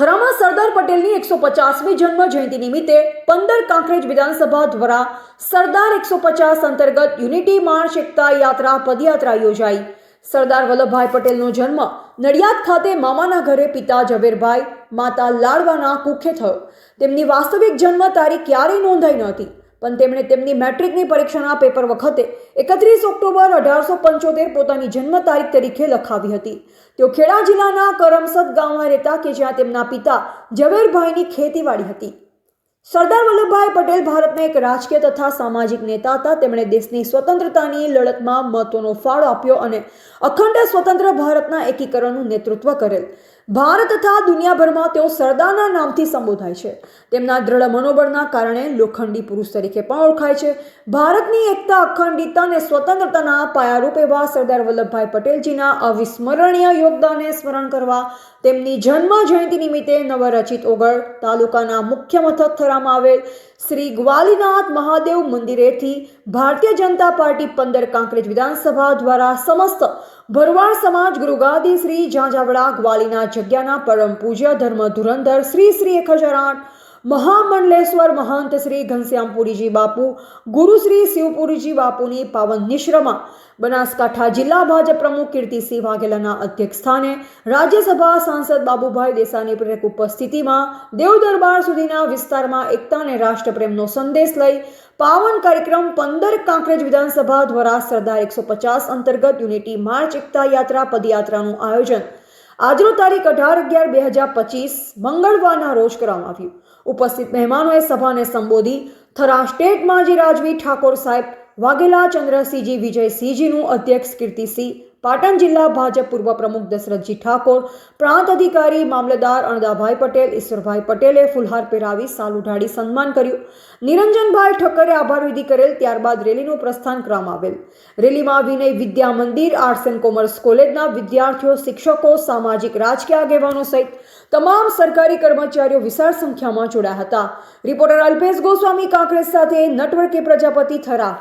થરામાં સરદાર પટેલની એકસો પચાસમી જન્મ જયંતિ નિમિત્તે પંદર કાંકરેજ વિધાનસભા દ્વારા સરદાર એકસો પચાસ અંતર્ગત યુનિટી માર્ચ એકતા યાત્રા પદયાત્રા યોજાઈ. સરદાર વલ્લભભાઈ પટેલનો જન્મ નડિયાદ ખાતે મામાના ઘરે પિતા ઝવેરભાઈ, માતા લાડવાના કુખે થયો. તેમની વાસ્તવિક જન્મ તારીખ ક્યારેય નોંધાઈ નહોતી પણ તેમણે તેમની મેટ્રિકની પરીક્ષાના પેપર વખતે એકત્રીસ ઓક્ટોબર અઢારસો પંચોતેર પોતાની જન્મ તારીખ તરીકે લખાવી હતી. તેઓ ખેડા જિલ્લાના કરમસદ ગામમાં રહેતા કે જ્યાં તેમના પિતા ઝવેરભાઈની ખેતીવાડી હતી. સરદાર વલ્લભભાઈ પટેલ ભારતના એક રાજકીય તથા સામાજિક નેતા હતા. તેમણે દેશની સ્વતંત્રતાની લડતમાં મહત્વનો ફાળો આપ્યો અને અખંડ સ્વતંત્ર ભારતના એકીકરણનું નેતૃત્વ કરેલ. ભારત તથા દુનિયાભરમાં તેઓ સરદારના નામથી સંબોધાય છે. તેમના દ્રઢ મનોબળના કારણે લોખંડી પુરુષ તરીકે પણ ઓળખાય છે. ભારતની એકતા, અખંડિતતા અને સ્વતંત્રતાના પાયારૂપ એવા સરદાર વલ્લભભાઈ પટેલજીના અવિસ્મરણીય યોગદાનને સ્મરણ કરવા, તેમની જન્મ જયંતિ નિમિત્તે નવરચિત ઓગળ તાલુકાના મુખ્ય મથક થરામાં આવેલ શ્રી ગ્વાલીનાથ મહાદેવ મંદિરેથી ભારતીય જનતા પાર્ટી પંદર કાંકરેજ વિધાનસભા દ્વારા સમસ્ત ભરવાડ સમાજ ગુરુગાદી શ્રી જાંજાવડા ગ્વાલીના જગ્યાના પરમ પૂજ્ય ધર્મ ધુરંધર શ્રી શ્રી એક હજાર આઠ મહામંડલેશ્વર મહંત શ્રી ઘનશ્યામપુરીજી બાપુ, ગુરુ શ્રી શિવપુરીજી બાપુની પાવન નિશ્રમાં, બનાસકાંઠા જિલ્લા ભાજપ પ્રમુખ કીર્તિસિંહ વાઘેલાના અધ્યક્ષ સ્થાને રાજ્યસભા સાંસદ બાબુભાઈ દેસાઈની પ્રેરક ઉપસ્થિતિમાં દેવ દરબાર સુધીના વિસ્તારમાં એકતા અને રાષ્ટ્રપ્રેમનો સંદેશ લઈ પાવન કાર્યક્રમ પંદર કાંકરેજ વિધાનસભા દ્વારા સરદાર એકસો પચાસ અંતર્ગત યુનિટી માર્ચ એકતા યાત્રા પદયાત્રાનું આયોજન આજનો તારીખ અઢાર અગિયાર બે હજાર પચીસ મંગળવારના રોજ કરવામાં આવ્યું. ઉપસ્થિત મહેમાનોએ સભાને સંબોધી થરા સ્ટેટમાં જે રાજવી ઠાકોર સાહેબ, વાઘેલા ચંદ્રસિંહજી વિજયસિંહજીનું અધ્યક્ષ કીર્તિસિંહ પાટણ જિલ્લા ભાજપ પૂર્વ પ્રમુખ દશરથજી ઠાકોર, પ્રાંત અધિકારી મામલતદાર અણદાભાઈ પટેલ, ઈશ્વરભાઈ પટેલે ફુલહાર પહેરાવી સાલ ઉઢાડી સન્માન કર્યું. નિરંજનભાઈ ઠક્કરે આભાર વિધિ કરેલ ત્યારબાદ રેલીનું પ્રસ્થાન કરવામાં આવેલ. રેલીમાં વિનય Vidya Mandir, arts and commerce કોલેજના વિદ્યાર્થીઓ, શિક્ષકો, સામાજિક રાજકીય આગેવાનો સહિત તમામ સરકારી કર્મચારીઓ વિશાળ સંખ્યામાં જોડાયા હતા. રિપોર્ટર અલ્પેશ ગોસ્વામી, કાંકરેજ સાથે નટવર્કે પ્રજાપતિ થરા